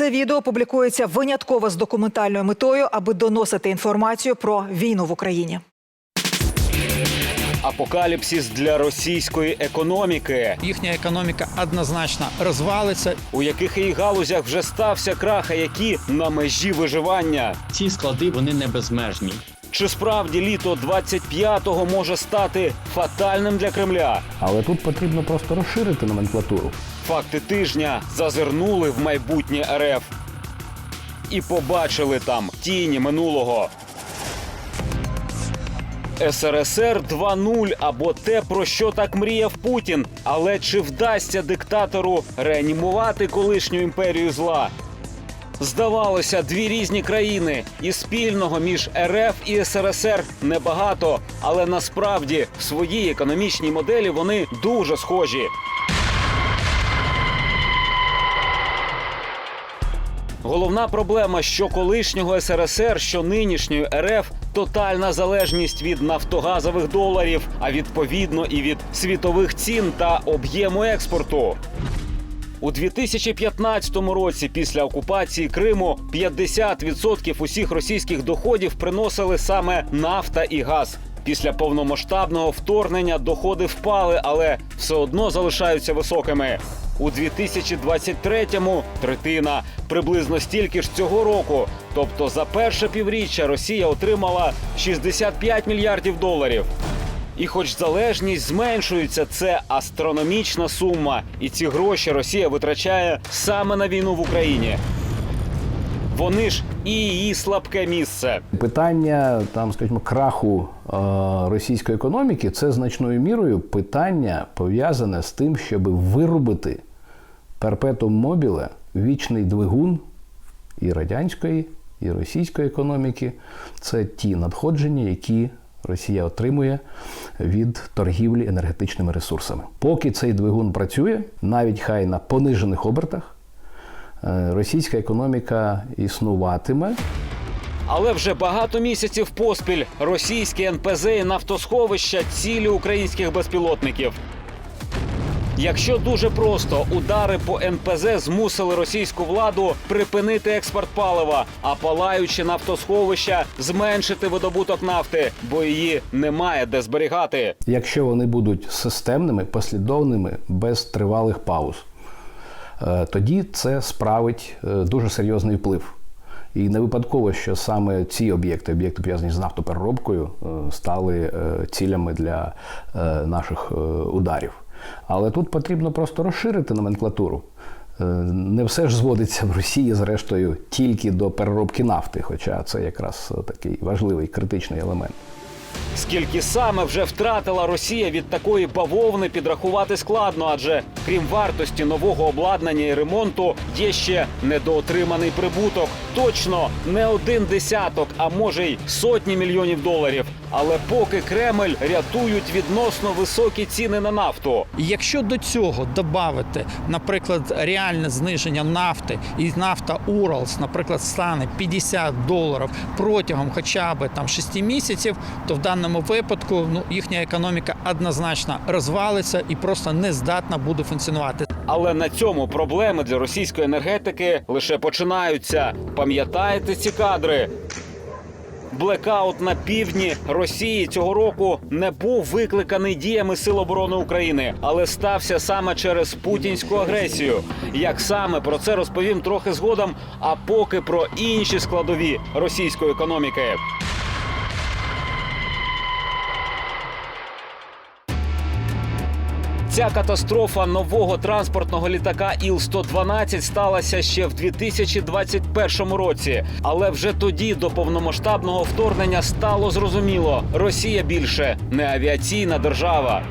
Це відео публікується винятково з документальною метою, аби доносити інформацію про війну в Україні. Апокаліпсис для російської економіки, їхня економіка однозначно розвалиться. у яких її галузях вже стався крах, а які на межі виживання. Ці склади вони не безмежні. Чи справді літо 25-го може стати фатальним для Кремля? Але тут потрібно просто розширити номенклатуру. Факти тижня зазирнули в майбутнє РФ і побачили там тіні минулого. СРСР 2.0 або те, про що так мріяв Путін. Але чи вдасться диктатору реанімувати колишню імперію зла? Здавалося, дві різні країни, і спільного між РФ і СРСР небагато, але насправді в своїй економічній моделі вони дуже схожі. Головна проблема, що колишнього СРСР, що нинішньої РФ тотальна залежність від нафтогазових доларів, а відповідно і від світових цін та об'єму експорту. У 2015 році, після окупації Криму, 50% усіх російських доходів приносили саме нафта і газ. Після повномасштабного вторгнення доходи впали, але все одно залишаються високими. У 2023-му третина, приблизно стільки ж цього року. Тобто за перше півріччя Росія отримала 65 мільярдів доларів. І хоч залежність зменшується, це астрономічна сума, і ці гроші Росія витрачає саме на війну в Україні. Вони ж і її слабке місце. Питання там, скажімо, краху е, російської економіки це значною мірою питання пов'язане з тим, щоб виробити перпетум мобіле вічний двигун і радянської, і російської економіки. Це ті надходження, які Росія отримує від торгівлі енергетичними ресурсами. Поки цей двигун працює, навіть хай на понижених обертах, е, російська економіка існуватиме. Але вже багато місяців поспіль російські НПЗ і нафтосховища цілі українських безпілотників. Якщо дуже просто удари по НПЗ змусили російську владу припинити експорт палива, а палаючі нафтосховища зменшити видобуток нафти, бо її немає де зберігати. Якщо вони будуть системними, послідовними, без тривалих пауз, е, тоді це справить е, дуже серйозний вплив. І не випадково, що саме ці об'єкти, об'єкти пов'язані з нафтопереробкою, е, стали е, цілями для е, наших ударів. Але тут потрібно просто розширити номенклатуру. Не все ж зводиться в Росії, зрештою, тільки до переробки нафти, хоча це якраз такий важливий критичний елемент. Скільки саме вже втратила Росія від такої бавовни підрахувати складно, адже крім вартості нового обладнання і ремонту, є ще недоотриманий прибуток. Точно не один десяток, а може й сотні мільйонів доларів. Але поки Кремль рятують відносно високі ціни на нафту. Якщо до цього додати, наприклад, реальне зниження нафти, і нафта Уралс, наприклад, стане 50 доларів протягом хоча б там 6 місяців, то даному випадку ну їхня економіка однозначно розвалиться і просто не здатна буде функціонувати. Але на цьому проблеми для російської енергетики лише починаються. Пам'ятаєте ці кадри? Блекаут на півдні Росії цього року не був викликаний діями Сил оборони України, але стався саме через путінську агресію. Як саме про це розповім трохи згодом, а поки про інші складові російської економіки. Ця катастрофа нового транспортного літака Іл-112 сталася ще в 2021 році. Але вже тоді до повномасштабного вторгнення стало зрозуміло, Росія більше не авіаційна держава.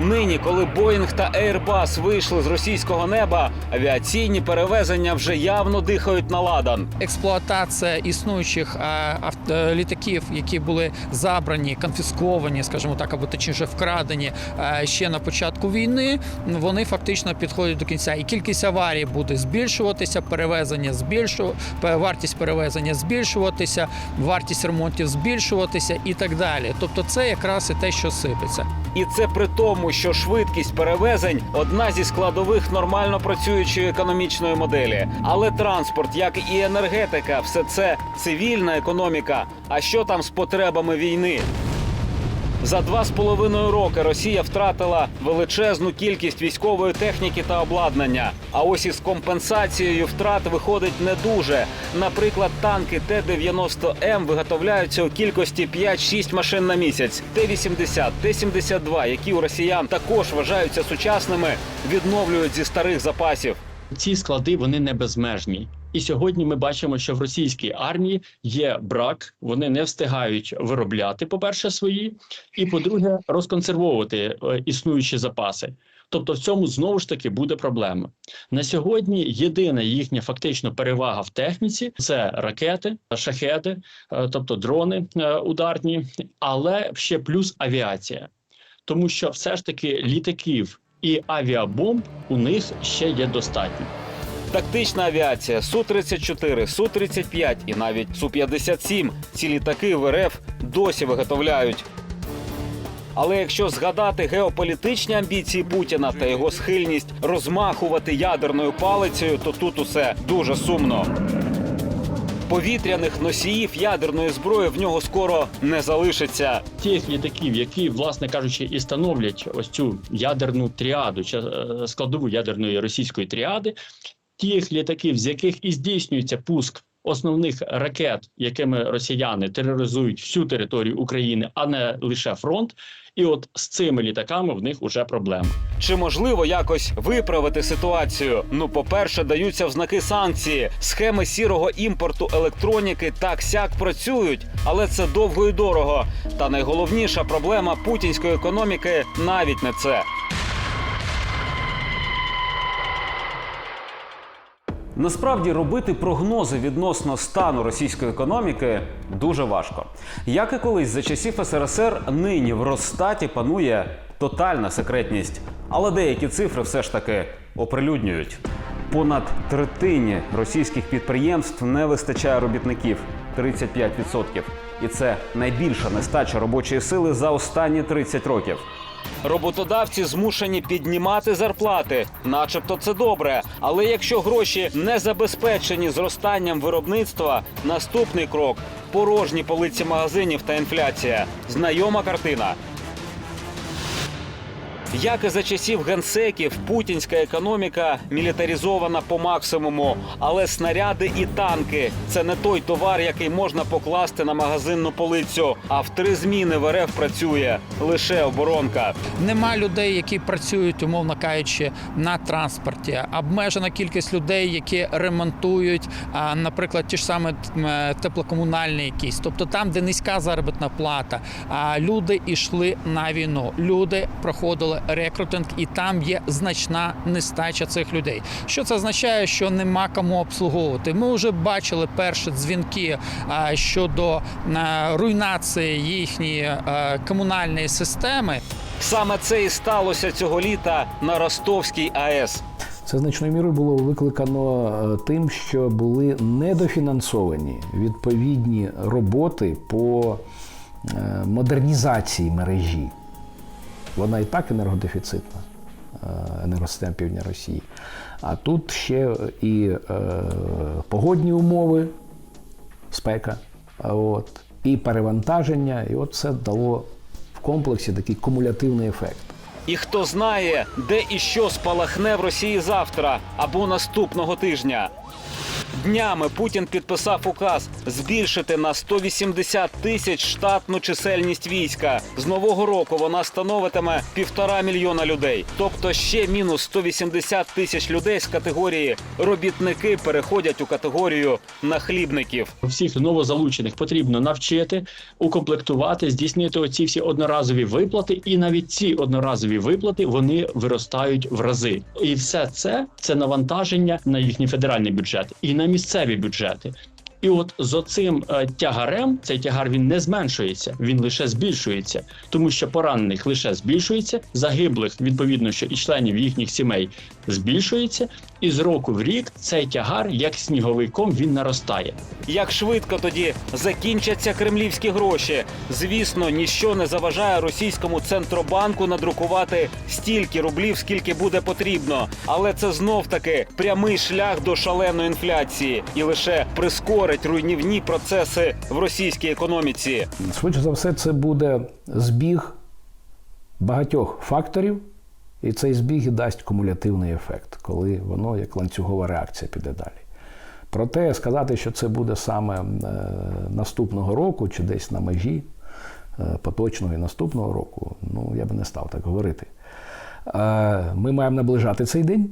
Нині, коли Боїнг та Airbus вийшли з російського неба, авіаційні перевезення вже явно дихають на ладан. Експлуатація існуючих е, е, літаків, які були забрані, конфісковані, скажімо так, або точніше вкрадені е, ще на початку війни, вони фактично підходять до кінця. І кількість аварій буде збільшуватися, перевезення збільшу, вартість перевезення збільшуватися, вартість ремонтів збільшуватися і так далі. Тобто, це якраз і те, що сипеться. І це при тому, що швидкість перевезень одна зі складових нормально працюючої економічної моделі. Але транспорт, як і енергетика, все це цивільна економіка. А що там з потребами війни? За два з половиною роки Росія втратила величезну кількість військової техніки та обладнання. А ось із компенсацією втрат виходить не дуже. Наприклад, танки Т-90М виготовляються у кількості 5-6 машин на місяць. Т-80, Т-72, які у росіян також вважаються сучасними, відновлюють зі старих запасів. Ці склади вони не безмежні. І сьогодні ми бачимо, що в російській армії є брак, вони не встигають виробляти, по-перше, свої, і по-друге, розконсервовувати е, існуючі запаси. Тобто в цьому знову ж таки буде проблема. На сьогодні єдина їхня фактично перевага в техніці це ракети, шахеди, е, тобто дрони е, ударні, але ще плюс авіація. Тому що все ж таки літаків і авіабомб у них ще є достатньо. Тактична авіація Су-34, Су-35 і навіть Су-57 ці літаки в РФ досі виготовляють. Але якщо згадати геополітичні амбіції Путіна та його схильність розмахувати ядерною палицею, то тут усе дуже сумно. Повітряних носіїв ядерної зброї в нього скоро не залишиться. Тих літаків, які, власне кажучи, і становлять ось цю ядерну тріаду, е, складову ядерної російської тріади, тих літаків, з яких і здійснюється пуск основних ракет, якими росіяни тероризують всю територію України, а не лише фронт. І от з цими літаками в них уже проблема. Чи можливо якось виправити ситуацію? Ну, по-перше, даються в знаки санкції. Схеми сірого імпорту електроніки так сяк працюють, але це довго і дорого. Та найголовніша проблема путінської економіки навіть не це. Насправді робити прогнози відносно стану російської економіки дуже важко. Як і колись за часів СРСР, нині в Росстаті панує тотальна секретність, але деякі цифри все ж таки оприлюднюють. Понад третині російських підприємств не вистачає робітників 35%. І це найбільша нестача робочої сили за останні 30 років. Роботодавці змушені піднімати зарплати, начебто це добре. Але якщо гроші не забезпечені зростанням виробництва, наступний крок порожні полиці магазинів та інфляція. Знайома картина. Як і за часів генсеків, путінська економіка мілітаризована по максимуму, але снаряди і танки це не той товар, який можна покласти на магазинну полицю. А в три зміни в РФ працює лише оборонка. Нема людей, які працюють, умовно кажучи, на транспорті. Обмежена кількість людей, які ремонтують, наприклад, ті ж саме теплокомунальні якісь. Тобто там, де низька заробітна плата, люди йшли на війну. Люди проходили рекрутинг, і там є значна нестача цих людей. Що це означає, що нема кому обслуговувати? Ми вже бачили перші дзвінки щодо руйнації їхньої комунальної системи. Саме це і сталося цього літа на Ростовській АЕС. Це значною мірою було викликано е, тим, що були недофінансовані відповідні роботи по е, модернізації мережі. Вона і так енергодефіцитна, е, енергосистема Півдня Росії. А тут ще і е, погодні умови, спека, от, і перевантаження, і от це дало в комплексі такий кумулятивний ефект. І хто знає, де і що спалахне в Росії завтра або наступного тижня. Днями Путін підписав указ збільшити на 180 тисяч штатну чисельність війська. З нового року вона становитиме півтора мільйона людей. Тобто ще мінус 180 тисяч людей з категорії робітники переходять у категорію нахлібників. Всіх новозалучених потрібно навчити, укомплектувати, здійснити оці всі одноразові виплати, і навіть ці одноразові виплати вони виростають в рази. І все це це навантаження на їхній федеральний бюджет і на місцеві бюджети. І от з оцим е, тягарем цей тягар він не зменшується, він лише збільшується, тому що поранених лише збільшується, загиблих відповідно, що і членів їхніх сімей збільшується, і з року в рік цей тягар, як сніговий ком, він наростає. Як швидко тоді закінчаться кремлівські гроші? Звісно, ніщо не заважає російському центробанку надрукувати стільки рублів, скільки буде потрібно. Але це знов таки прямий шлях до шаленої інфляції і лише прискорить руйнівні процеси в російській економіці. Швидше за все, це буде збіг багатьох факторів, і цей збіг і дасть кумулятивний ефект, коли воно як ланцюгова реакція піде далі. Проте сказати, що це буде саме е, наступного року чи десь на межі е, поточного і наступного року, ну я би не став так говорити. Е, Ми маємо наближати цей день.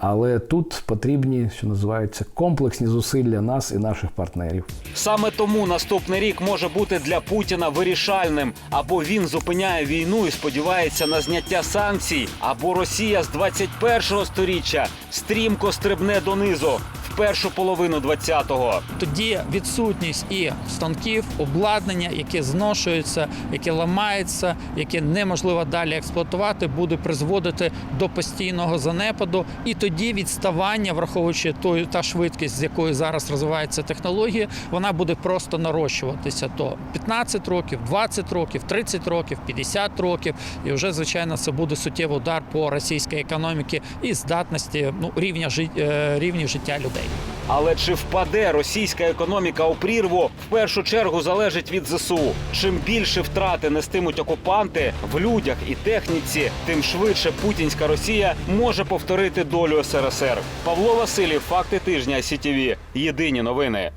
Але тут потрібні, що називається, комплексні зусилля нас і наших партнерів. Саме тому наступний рік може бути для Путіна вирішальним. Або він зупиняє війну і сподівається на зняття санкцій, або Росія з 21-го сторіччя стрімко стрибне донизу першу половину 20-го. Тоді відсутність і станків, обладнання, яке зношується, яке ламається, яке неможливо далі експлуатувати, буде призводити до постійного занепаду, і тоді відставання, враховуючи тою та швидкість, з якою зараз розвиваються технології, вона буде просто нарощуватися. То 15 років, 20 років, 30 років, 50 років, і вже звичайно це буде суттєвий удар по російській економіці і здатності ну рівня жит... е, рівні життя людей. Але чи впаде російська економіка у прірву, в першу чергу залежить від ЗСУ. Чим більше втрати нестимуть окупанти в людях і техніці, тим швидше путінська Росія може повторити долю СРСР. Павло Васильєв, факти тижня СІТІВІ. Єдині новини.